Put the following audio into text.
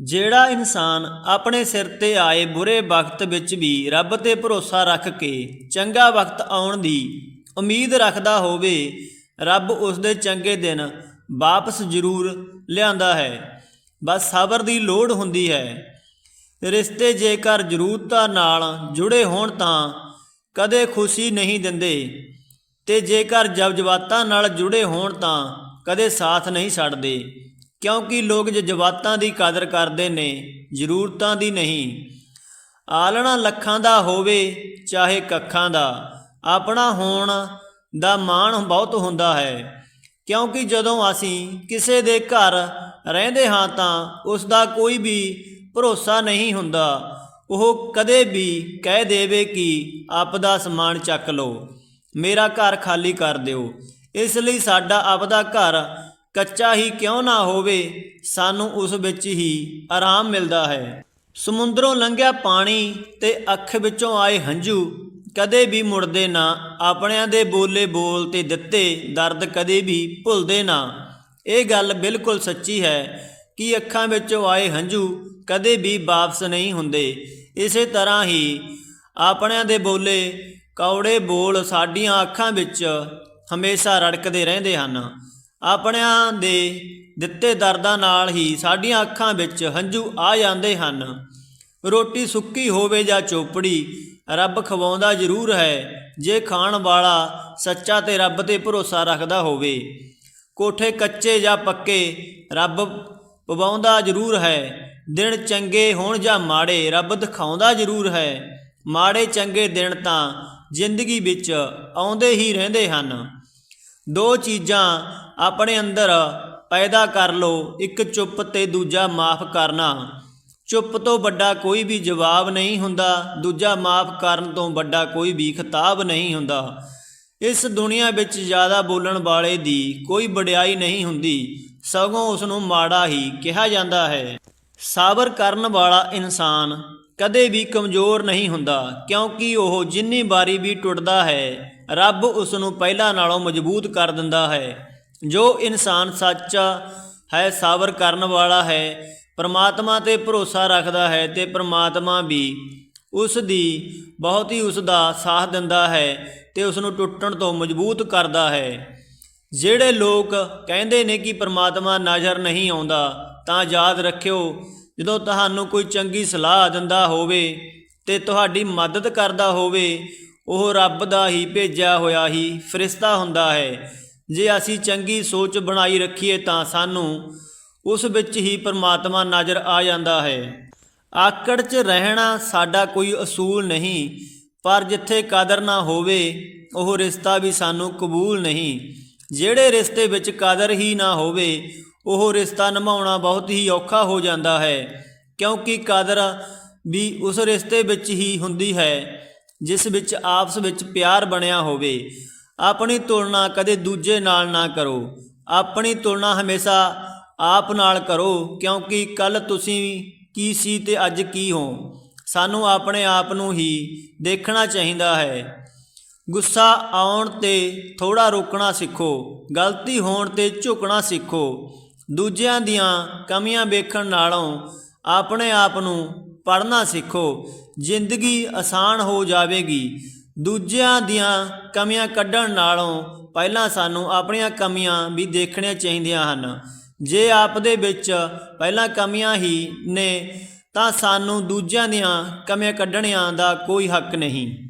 ਜਿਹੜਾ ਇਨਸਾਨ ਆਪਣੇ ਸਿਰ ਤੇ ਆਏ ਬੁਰੇ ਵਕਤ ਵਿੱਚ ਵੀ ਰੱਬ ਤੇ ਭਰੋਸਾ ਰੱਖ ਕੇ ਚੰਗਾ ਵਕਤ ਆਉਣ ਦੀ ਉਮੀਦ ਰੱਖਦਾ ਹੋਵੇ, ਰੱਬ ਉਸ ਦੇ ਚੰਗੇ ਦਿਨ ਵਾਪਸ ਜ਼ਰੂਰ ਲਿਆਂਦਾ ਹੈ। ਬਸ ਸਬਰ ਦੀ ਲੋੜ ਹੁੰਦੀ ਹੈ। ਰਿਸ਼ਤੇ ਜੇਕਰ ਜ਼ਰੂਰਤਾਂ ਨਾਲ ਜੁੜੇ ਹੋਣ ਤਾਂ ਕਦੇ ਖੁਸ਼ੀ ਨਹੀਂ ਦਿੰਦੇ ਤੇ ਜੇਕਰ ਜਜ਼ਬਾਤਾਂ ਨਾਲ ਜੁੜੇ ਹੋਣ ਤਾਂ ਕਦੇ ਸਾਥ ਨਹੀਂ ਛੱਡਦੇ। ਕਿਉਂਕਿ ਲੋਕ ਜਜ਼ਬਾਤਾਂ ਦੀ ਕਦਰ ਕਰਦੇ ਨੇ, ਜ਼ਰੂਰਤਾਂ ਦੀ ਨਹੀਂ। ਆਲਣਾ ਲੱਖਾਂ ਦਾ ਹੋਵੇ, ਚਾਹੇ ਕੱਖਾਂ ਦਾ। ਆਪਣਾ ਹੋਣ ਦਾ ਮਾਣ ਬਹੁਤ ਹੁੰਦਾ ਹੈ। ਕਿਉਂਕਿ ਜਦੋਂ ਅਸੀਂ ਕਿਸੇ ਦੇ ਘਰ ਰਹਿੰਦੇ ਹਾਂ ਤਾਂ ਉਸ ਦਾ ਕੋਈ ਵੀ ਭਰੋਸਾ ਨਹੀਂ ਹੁੰਦਾ। ਉਹ ਕਦੇ ਵੀ ਕਹਿ ਦੇਵੇ ਕਿ ਆਪਦਾ ਸਮਾਨ ਚੱਕ ਲਓ, ਮੇਰਾ ਘਰ ਖਾਲੀ ਕਰ ਦਿਓ। ਇਸ ਲਈ ਸਾਡਾ ਆਪਦਾ ਘਰ ਕੱਚਾ ਹੀ ਕਿਉਂ ਨਾ ਹੋਵੇ, ਸਾਨੂੰ ਉਸ ਵਿੱਚ ਹੀ ਆਰਾਮ ਮਿਲਦਾ ਹੈ। ਸਮੁੰਦਰੋਂ ਲੰਘਿਆ ਪਾਣੀ ਤੇ ਅੱਖ ਵਿੱਚੋਂ ਆਏ ਹੰਝੂ ਕਦੇ ਵੀ ਮੁੜਦੇ ਨਾ, ਆਪਣਿਆਂ ਦੇ ਬੋਲੇ ਬੋਲ ਤੇ ਦਿੱਤੇ ਦਰਦ ਕਦੇ ਵੀ ਭੁੱਲਦੇ ਨਾ। ਇਹ ਗੱਲ ਬਿਲਕੁਲ ਸੱਚੀ ਹੈ ਕਿ ਅੱਖਾਂ ਵਿੱਚੋਂ ਆਏ ਹੰਝੂ ਕਦੇ ਵੀ ਵਾਪਸ ਨਹੀਂ ਹੁੰਦੇ। ਇਸੇ ਤਰ੍ਹਾਂ ਹੀ ਆਪਣਿਆਂ ਦੇ ਬੋਲੇ ਕੌੜੇ ਬੋਲ ਸਾਡੀਆਂ ਅੱਖਾਂ ਵਿੱਚ ਹਮੇਸ਼ਾ ਰੜਕਦੇ ਰਹਿੰਦੇ ਹਨ। ਆਪਣਿਆਂ ਦੇ ਦਿੱਤੇ ਦਰਦਾਂ ਨਾਲ ਹੀ ਸਾਡੀਆਂ ਅੱਖਾਂ ਵਿੱਚ ਹੰਝੂ ਆ ਜਾਂਦੇ ਹਨ। ਰੋਟੀ ਸੁੱਕੀ ਹੋਵੇ ਜਾਂ ਚੋਪੜੀ, ਰੱਬ ਖਵਾਉਂਦਾ ਜ਼ਰੂਰ ਹੈ। ਜੇ ਖਾਣ ਵਾਲਾ ਸੱਚਾ ਤੇ ਰੱਬ ਤੇ ਭਰੋਸਾ ਰੱਖਦਾ ਹੋਵੇ, ਕੋਠੇ ਕੱਚੇ ਜਾਂ ਪੱਕੇ, ਰੱਬ ਪਵਾਉਂਦਾ ਜ਼ਰੂਰ ਹੈ। ਦਿਨ ਚੰਗੇ ਹੋਣ ਜਾਂ ਮਾੜੇ, ਰੱਬ ਦਿਖਾਉਂਦਾ ਜ਼ਰੂਰ ਹੈ। ਮਾੜੇ ਚੰਗੇ ਦਿਨ ਤਾਂ ਜ਼ਿੰਦਗੀ ਵਿੱਚ ਆਉਂਦੇ ਹੀ ਰਹਿੰਦੇ ਹਨ। ਦੋ ਚੀਜ਼ਾਂ ਆਪਣੇ ਅੰਦਰ ਪੈਦਾ ਕਰ ਲਓ, ਇੱਕ ਚੁੱਪ ਤੇ ਦੂਜਾ ਮਾਫ ਕਰਨਾ। ਚੁੱਪ ਤੋਂ ਵੱਡਾ ਕੋਈ ਵੀ ਜਵਾਬ ਨਹੀਂ ਹੁੰਦਾ, ਦੂਜਾ ਮਾਫ ਕਰਨ ਤੋਂ ਵੱਡਾ ਕੋਈ ਵੀ ਖਿਤਾਬ ਨਹੀਂ ਹੁੰਦਾ। ਇਸ ਦੁਨੀਆ ਵਿੱਚ ਜ਼ਿਆਦਾ ਬੋਲਣ ਵਾਲੇ ਦੀ ਕੋਈ ਵਡਿਆਈ ਨਹੀਂ ਹੁੰਦੀ, ਸਗੋਂ ਉਸ ਨੂੰ ਮਾੜਾ ਹੀ ਕਿਹਾ ਜਾਂਦਾ ਹੈ। ਸਾਬਰ ਕਰਨ ਵਾਲਾ ਇਨਸਾਨ ਕਦੇ ਵੀ ਕਮਜ਼ੋਰ ਨਹੀਂ ਹੁੰਦਾ, ਕਿਉਂਕਿ ਉਹ ਜਿੰਨੀ ਵਾਰੀ ਵੀ ਟੁੱਟਦਾ ਹੈ ਰੱਬ ਉਸ ਨੂੰ ਪਹਿਲਾਂ ਨਾਲੋਂ ਮਜ਼ਬੂਤ ਕਰ ਦਿੰਦਾ ਹੈ। ਜੋ ਇਨਸਾਨ ਸੱਚਾ ਹੈ, ਸਾਬਰ ਕਰਨ ਵਾਲਾ ਹੈ, ਪਰਮਾਤਮਾ ਤੇ ਭਰੋਸਾ ਰੱਖਦਾ ਹੈ ਤੇ ਪਰਮਾਤਮਾ ਵੀ ਉਸ ਦੀ ਬਹੁਤ ਹੀ ਉਸ ਦਾ ਸਾਥ ਦਿੰਦਾ ਹੈ ਤੇ ਉਸ ਨੂੰ ਟੁੱਟਣ ਤੋਂ ਮਜ਼ਬੂਤ ਕਰਦਾ ਹੈ। ਜਿਹੜੇ ਲੋਕ ਕਹਿੰਦੇ ਨੇ ਕਿ ਪਰਮਾਤਮਾ ਨਜ਼ਰ ਨਹੀਂ ਆਉਂਦਾ, ਤਾਂ ਯਾਦ ਰੱਖਿਓ, ਜਦੋਂ ਤੁਹਾਨੂੰ ਕੋਈ ਚੰਗੀ ਸਲਾਹ ਦਿੰਦਾ ਹੋਵੇ ਤੇ ਤੁਹਾਡੀ ਮਦਦ ਕਰਦਾ ਹੋਵੇ ਉਹ ਰੱਬ ਦਾ ਹੀ ਭੇਜਿਆ ਹੋਇਆ ਹੀ ਫਰਿਸ਼ਤਾ ਹੁੰਦਾ ਹੈ। ਜੇ ਅਸੀਂ ਚੰਗੀ ਸੋਚ ਬਣਾਈ ਰੱਖੀਏ ਤਾਂ ਸਾਨੂੰ ਉਸ ਵਿੱਚ ਹੀ ਪਰਮਾਤਮਾ ਨਜ਼ਰ ਆ ਜਾਂਦਾ ਹੈ। ਆਕੜ 'ਚ ਰਹਿਣਾ ਸਾਡਾ ਕੋਈ ਅਸੂਲ ਨਹੀਂ, ਪਰ ਜਿੱਥੇ ਕਦਰ ਨਾ ਹੋਵੇ, ਉਹ ਰਿਸ਼ਤਾ ਵੀ ਸਾਨੂੰ ਕਬੂਲ ਨਹੀਂ। ਜਿਹੜੇ ਰਿਸ਼ਤੇ ਵਿੱਚ ਕਦਰ ਹੀ ਨਾ ਹੋਵੇ, ਉਹ ਰਿਸ਼ਤਾ ਨਿਭਾਉਣਾ ਬਹੁਤ ਹੀ ਔਖਾ ਹੋ ਜਾਂਦਾ ਹੈ, ਕਿਉਂਕਿ ਕਦਰ ਵੀ ਉਸ ਰਿਸ਼ਤੇ ਵਿੱਚ ਹੀ ਹੁੰਦੀ ਹੈ। ਜਿਸ ਵਿੱਚ ਆਪਸ ਵਿੱਚ ਪਿਆਰ ਬਣਿਆ ਹੋਵੇ। ਆਪਣੀ ਤੁਲਨਾ ਕਦੇ ਦੂਜੇ ਨਾਲ ਨਾ ਕਰੋ। ਆਪਣੀ ਤੁਲਨਾ ਹਮੇਸ਼ਾ ਆਪ ਨਾਲ ਕਰੋ, ਕਿਉਂਕਿ ਕੱਲ ਤੁਸੀਂ ਕੀ ਸੀ ਤੇ ਅੱਜ ਕੀ ਹੋ। ਸਾਨੂੰ ਆਪਣੇ ਆਪ ਨੂੰ ਹੀ ਦੇਖਣਾ ਚਾਹੀਦਾ ਹੈ। ਗੁੱਸਾ ਆਉਣ ਤੇ ਥੋੜਾ ਰੋਕਣਾ ਸਿੱਖੋ, ਗਲਤੀ ਹੋਣ ਤੇ ਝੁਕਣਾ ਸਿੱਖੋ। ਦੂਜਿਆਂ ਦੀਆਂ ਕਮੀਆਂ ਵੇਖਣ ਨਾਲੋਂ ਆਪਣੇ ਆਪ ਨੂੰ ਪੜ੍ਹਨਾ ਸਿੱਖੋ, ਜ਼ਿੰਦਗੀ ਆਸਾਨ ਹੋ ਜਾਵੇਗੀ। ਦੂਜਿਆਂ ਦੀਆਂ ਕਮੀਆਂ ਕੱਢਣ ਨਾਲੋਂ ਪਹਿਲਾਂ ਸਾਨੂੰ ਆਪਣੀਆਂ ਕਮੀਆਂ ਵੀ ਦੇਖਣੀਆਂ ਚਾਹੀਦੀਆਂ ਹਨ। ਜੇ ਆਪ ਦੇ ਵਿੱਚ ਪਹਿਲਾਂ ਕਮੀਆਂ ਹੀ ਨੇ, ਤਾਂ ਸਾਨੂੰ ਦੂਜਿਆਂ ਦੀਆਂ ਕਮੀਆਂ ਕੱਢਣਿਆਂ ਦਾ ਕੋਈ ਹੱਕ ਨਹੀਂ।